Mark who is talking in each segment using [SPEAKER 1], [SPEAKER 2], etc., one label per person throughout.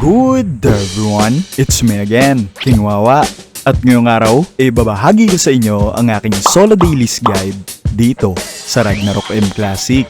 [SPEAKER 1] Good everyone, it's me again, King Wawa. At ngayong araw, ibabahagi ko sa inyo ang aking solo dailies guide dito sa Ragnarok M Classic.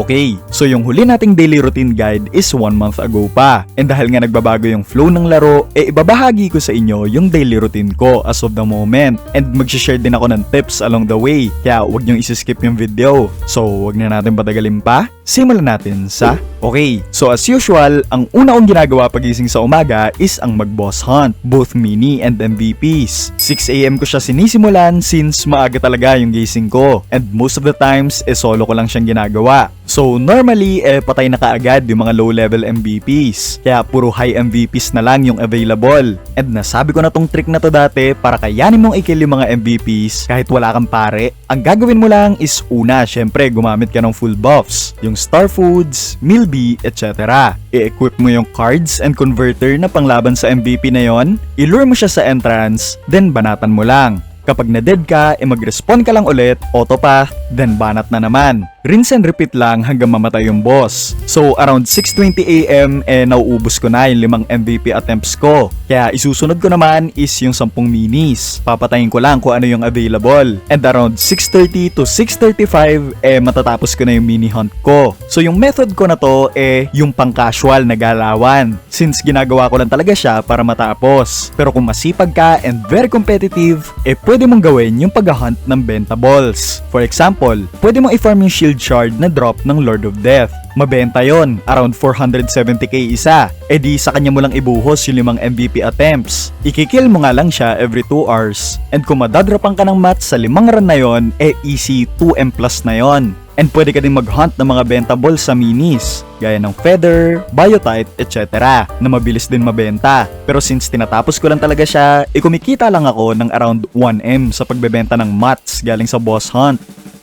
[SPEAKER 1] Okay, so yung huli nating daily routine guide is one month ago pa. And dahil nga nagbabago yung flow ng laro, eh ibabahagi ko sa inyo yung daily routine ko as of the moment. And mag-share din ako ng tips along the way, kaya huwag niyong isi-skip yung video. So, huwag na natin patagalin pa. Simulan natin sa Okay, so as usual, ang una kong ginagawa pagising sa umaga is ang mag-boss hunt, both mini and MVPs. 6am ko siya sinisimulan since maaga talaga yung gising ko. And most of the times, eh solo ko lang siyang ginagawa. So normally, eh patay na kaagad yung mga low-level MVPs. Kaya puro high MVPs na lang yung available. And nasabi ko na tong trick na to dati para kayanin mong i-kill yung mga MVPs kahit wala kang pare. Ang gagawin mo lang is una, syempre gumamit ka ng full buffs. Yung Star Foods, Milby, etc. I-equip mo yung cards and converter na panglaban sa MVP na yon, ilure mo siya sa entrance, then banatan mo lang. Kapag na-dead ka, e mag-respawn ka lang ulit, autopath, then banat na naman. Rinse and repeat lang hanggang mamatay yung boss. So around 6.20am, eh nauubos ko na yung limang MVP attempts ko. Kaya isusunod ko naman is yung 10 minis. Papatayin ko lang kung ano yung available. And around 6.30 to 6.35, eh matatapos ko na yung mini hunt ko. So yung method ko na to, eh yung pang casual na galawan. Since ginagawa ko lang talaga siya para matapos. Pero kung masipag ka and very competitive, eh pwede mong gawin yung pag-hunt ng bentables. For example, pwede mong i-farm yung shield shard na drop ng Lord of Death. Mabenta yon, around 470k isa. E di sa kanya mo lang ibuhos yung limang MVP attempts. Ikikill mo nga lang siya every 2 hours. And kung madadropan ka ng mat sa limang run na yon, e easy 2M plus na yon. And pwede ka din mag-hunt ng mga bentables sa minis, gaya ng feather, biotite, etc. na mabilis din mabenta. Pero since tinatapos ko lang talaga siya, ikumikita lang ako ng around 1M sa pagbebenta ng mats galing sa boss hunt.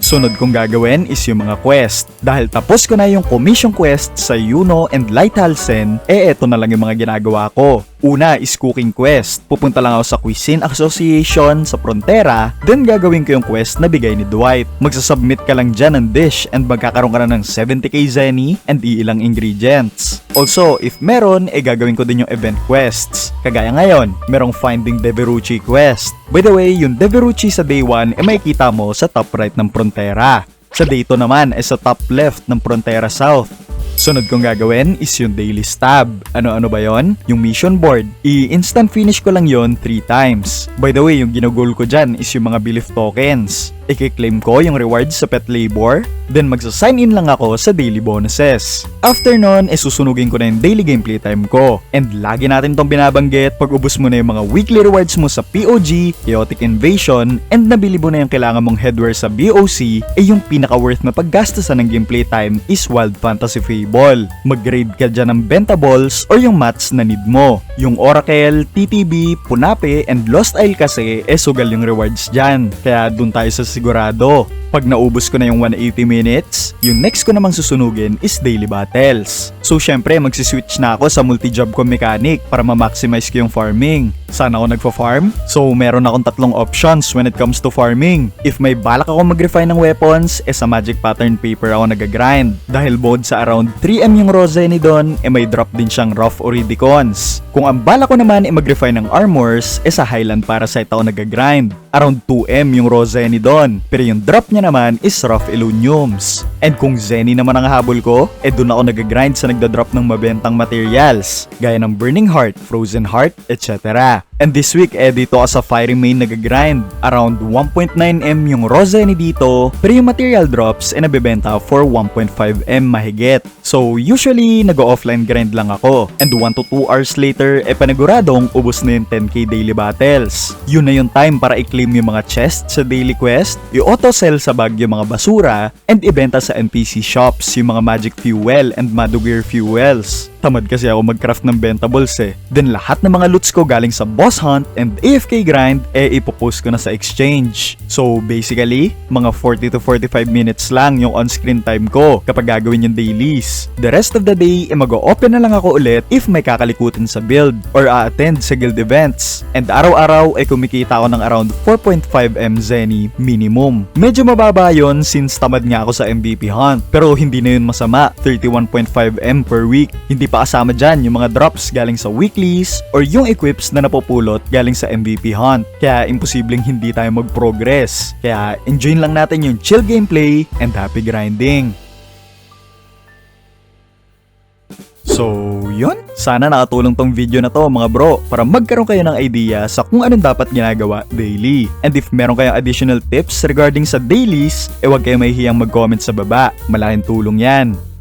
[SPEAKER 1] Sunod kong gagawin is yung mga quest. Dahil tapos ko na yung commission quest sa Yuno and Lighthalsen, eh eto na lang yung mga ginagawa ko. Una is cooking quest. Pupunta lang ako sa Cuisine Association sa Frontera, then gagawin ko yung quest na bigay ni Dwight. Magsasubmit ka lang dyan ng dish and magkakaroon ka na ng 70k zenny and iilang ingredients. Also, if meron, eh gagawin ko din yung event quests. Kagaya ngayon, merong Finding Deverucci quest. By the way, yung Deverucci sa day 1 eh makikita mo sa top right ng Frontera. Sa day 2 naman ay sa top left ng Frontera South. Sunod kong gagawin is yung daily stab. Ano-ano ba yon? Yung mission board. I-instant finish ko lang yon 3 times. By the way, yung ginugol ko dyan is yung mga belief tokens. I-claim ko yung rewards sa pet labor, then magsa-sign in lang ako sa daily bonuses. After nun, eh susunugin ko na yung daily gameplay time ko. And lagi natin tong binabanggit, pag ubos mo na yung mga weekly rewards mo sa POG, Chaotic Invasion, and nabili mo na yung kailangan mong headwear sa BOC, eh yung pinaka-worth na paggastasan ng gameplay time is Wild Fantasy Fable. Mag-grade ka dyan ng Bentables or yung mats na need mo. Yung Oracle, TTB, Punape, and Lost Isle kasi, eh sugal yung rewards dyan. Kaya dun tayo sa sigurado. Pag naubos ko na yung 180 minutes, yung next ko namang susunugin is daily battles. So syempre magsiswitch na ako sa multi-job ko mechanic para ma-maximize ko yung farming. Saan ako nagfa-farm? So meron akong tatlong options when it comes to farming. If may balak ako mag-refine ng weapons, eh sa magic pattern paper ako nag-grind. Dahil bod sa around 3M yung Roseni doon, eh may drop din siyang rough Oridicons. Kung ang balak ko naman ay mag-refine ng armors, eh sa Highland Parasite ako nag-grind. Around 2M yung Roseni doon. Pero yung drop niya naman is rough Eluniums. And kung Zenny naman ang habol ko, eh doon ako nag-grind sa nagda-drop ng mabentang materials. Gaya ng Burning Heart, Frozen Heart, etc. And this week, eh dito ako sa Fiery Main nag-grind. Around 1.9M yung Roseni dito, pero yung material drops ay nabibenta for 1.5M mahigit. So usually, nag-offline grind lang ako. And 1 to 2 hours later, eh paniguradong ubos na yung 10k daily battles. Yun na yung time para i-claim yung mga chests sa daily quest, i-auto sell sa bag yung mga basura, and ibenta sa NPC shops yung mga magic fuel and Madugear fuels. Tamad kasi ako mag-craft ng bentables eh. Then lahat ng mga loots ko galing sa boss hunt and AFK grind eh ipopost ko na sa exchange. So basically, mga 40 to 45 minutes lang yung on-screen time ko kapag gagawin yung dailies. The rest of the day eh mag-open na lang ako ulit if may kakalikutin sa build or a-attend sa guild events. And araw-araw ay kumikita ako ng around 4.5M Zenny minimum. Medyo mababa yon since tamad nga ako sa MVP hunt. Pero hindi na yun masama, 31.5M per week. Hindi pa kasama dyan yung mga drops galing sa weeklies or yung equips na napupulot galing sa MVP hunt. Kaya imposibleng hindi tayo mag-progress. Kaya enjoy lang natin yung chill gameplay and happy grinding. So, yun. Sana nakatulong tong video na to mga bro para magkaroon kayo ng idea sa kung anong dapat ginagawa daily. And if meron kayong additional tips regarding sa dailies, eh wag kayo mahihiyang mag-comment sa baba. Malaking tulong yan.